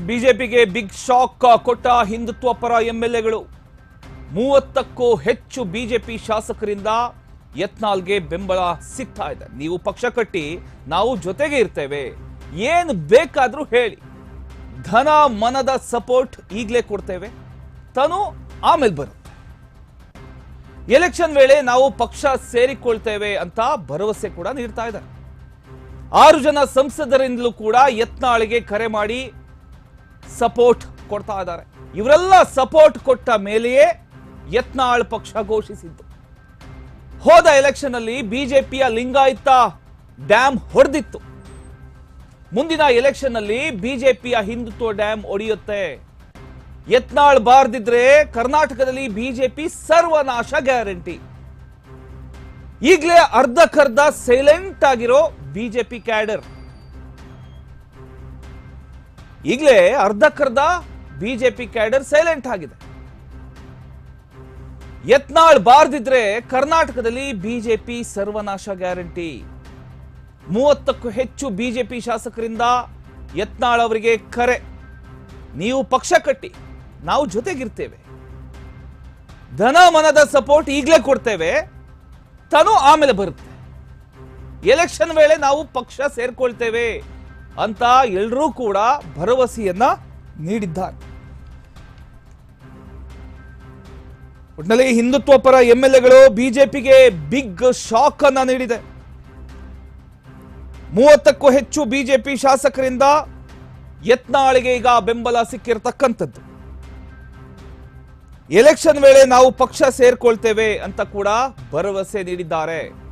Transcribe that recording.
ಬಿಜೆಪಿಗೆ big shock ಕೊಟ್ಟ ಹಿಂದುತ್ವ ಪರ ಎಂಎಲ್ಎಗಳು. ಮೂವತ್ತಕ್ಕೂ ಹೆಚ್ಚು ಬಿಜೆಪಿ ಶಾಸಕರಿಂದ ಯತ್ನಾಲ್ಗೆ ಬೆಂಬಲ ಸಿಗ್ತಾ ಇದೆ. ನೀವು ಪಕ್ಷ ಕಟ್ಟಿ ನಾವು ಜೊತೆಗೆ ಇರ್ತೇವೆ. ಏನು ಬೇಕಾದ್ರೂ ಹೇಳಿ. ಧನ ಮನದ ಸಪೋರ್ಟ್ ಈಗಲೇ ಕೊಡ್ತೇವೆ. ತನು ಆಮೇಲೆ ಬರುತ್ತೆ. ಎಲೆಕ್ಷನ್ ವೇಳೆ ನಾವು ಪಕ್ಷ ಸೇರಿಕೊಳ್ತೇವೆ ಅಂತ ಭರವಸೆ ಕೂಡ ನೀಡ್ತಾ ಇದ್ದಾರೆ. ಆರು ಜನ ಸಂಸದರಿಂದಲೂ ಕೂಡ ಯತ್ನಾಳಿಗೆ ಕರೆ ಮಾಡಿ ಸಪೋರ್ಟ್ ಕೊಡ್ತಾ ಇದ್ದಾರೆ. ಇವರೆಲ್ಲ ಸಪೋರ್ಟ್ ಕೊಟ್ಟ ಮೇಲೆಯೇ ಯತ್ನಾಳ್ ಪಕ್ಷ ಘೋಷಿಸಿದ್ದು. ಹೋದ ಎಲೆಕ್ಷನ್ ಅಲ್ಲಿ ಬಿಜೆಪಿಯ ಲಿಂಗಾಯತ ಡ್ಯಾಮ್ ಹೊಡೆದಿತ್ತು. ಮುಂದಿನ ಎಲೆಕ್ಷನ್ ಅಲ್ಲಿ ಬಿಜೆಪಿಯ ಹಿಂದುತ್ವ ಡ್ಯಾಮ್ ಒಡೆಯುತ್ತೆ. ಯತ್ನಾಳ್ ಬಾರ್ದಿದ್ರೆ ಕರ್ನಾಟಕದಲ್ಲಿ ಬಿಜೆಪಿ ಸರ್ವನಾಶ ಗ್ಯಾರಂಟಿ. ಈಗಲೇ ಅರ್ಧಕ್ಕರ್ಧ ಸೈಲೆಂಟ್ ಆಗಿರೋ ಬಿಜೆಪಿ ಕ್ಯಾಡರ್. ಈಗಲೇ ಅರ್ಧಕ್ಕರ್ಧ ಬಿಜೆಪಿ ಕ್ಯಾಡರ್ ಸೈಲೆಂಟ್ ಆಗಿದೆ. ಯತ್ನಾಳ್ ಬಾರ್ದಿದ್ರೆ ಕರ್ನಾಟಕದಲ್ಲಿ ಬಿಜೆಪಿ ಸರ್ವನಾಶ ಗ್ಯಾರಂಟಿ. ಮೂವತ್ತಕ್ಕೂ ಹೆಚ್ಚು ಬಿಜೆಪಿ ಶಾಸಕರಿಂದ ಯತ್ನಾಳ್ ಅವರಿಗೆ ಕರೆ. ನೀವು ಪಕ್ಷ ಕಟ್ಟಿ, ನಾವು ಜೊತೆಗಿರ್ತೇವೆ. ಧನ ಮನದ ಸಪೋರ್ಟ್ ಈಗಲೇ ಕೊಡ್ತೇವೆ, ತನು ಆಮೇಲೆ ಬರುತ್ತೆ. ಎಲೆಕ್ಷನ್ ವೇಳೆ ನಾವು ಪಕ್ಷ ಸೇರ್ಕೊಳ್ತೇವೆ. ಅಂತ ಎಲ್ಲರೂ ಕೂಡ ಭರವಸೆಯನ್ನ ನೀಡಿದ್ದಾರೆ. ಒಟ್ಟಿನಲ್ಲಿ ಹಿಂದುತ್ವ ಪರ ಎಂಎಲ್ಎಗಳು ಬಿಜೆಪಿಗೆ ಬಿಗ್ ಶಾಕ್ ಅನ್ನ ನೀಡಿದೆ. ಮೂವತ್ತಕ್ಕೂ ಹೆಚ್ಚು ಬಿಜೆಪಿ ಶಾಸಕರಿಂದ ಯತ್ನಾಳಿಗೆ ಈಗ ಬೆಂಬಲ ಸಿಕ್ಕಿರತಕ್ಕಂಥದ್ದು. ಎಲೆಕ್ಷನ್ ವೇಳೆ ನಾವು ಪಕ್ಷ ಸೇರ್ಕೊಳ್ತೇವೆ ಅಂತ ಕೂಡ ಭರವಸೆ ನೀಡಿದ್ದಾರೆ.